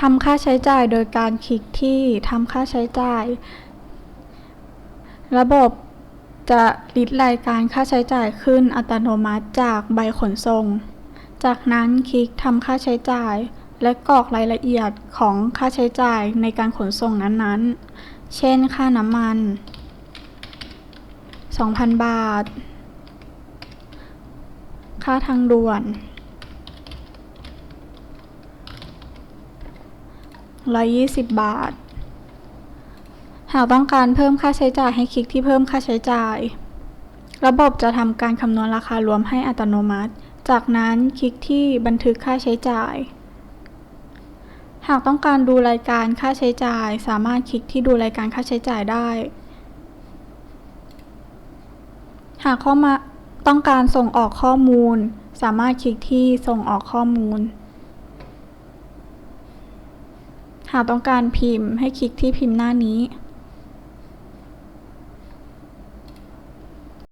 ทำค่าใช้จ่ายโดยการคลิกที่ทำค่าใช้จ่าย ระบบจะลิดรายการค่าใช้จ่ายขึ้นอัตโนมัติจากใบขนส่ง จากนั้นคลิกทำค่าใช้จ่าย และกรอกรายละเอียดของค่าใช้จ่ายในการขนส่งนั้นๆ เช่น ค่าน้ำมัน 2,000 บาท ค่าทางด่วน 120 บาท หากต้องการเพิ่มค่าใช้จ่ายให้คลิกที่เพิ่มค่าใช้จ่าย ระบบจะทำการคำนวณราคารวมให้อัตโนมัติ จากนั้นคลิกที่บันทึกค่าใช้จ่าย หากต้องการดูรายการค่าใช้จ่าย สามารถคลิกที่ดูรายการค่าใช้จ่ายได้ หากข้ามาต้องการส่งออกข้อมูล สามารถคลิกที่ส่งออกข้อมูล หากต้องการพิมพ์ให้คลิกที่พิมพ์หน้านี้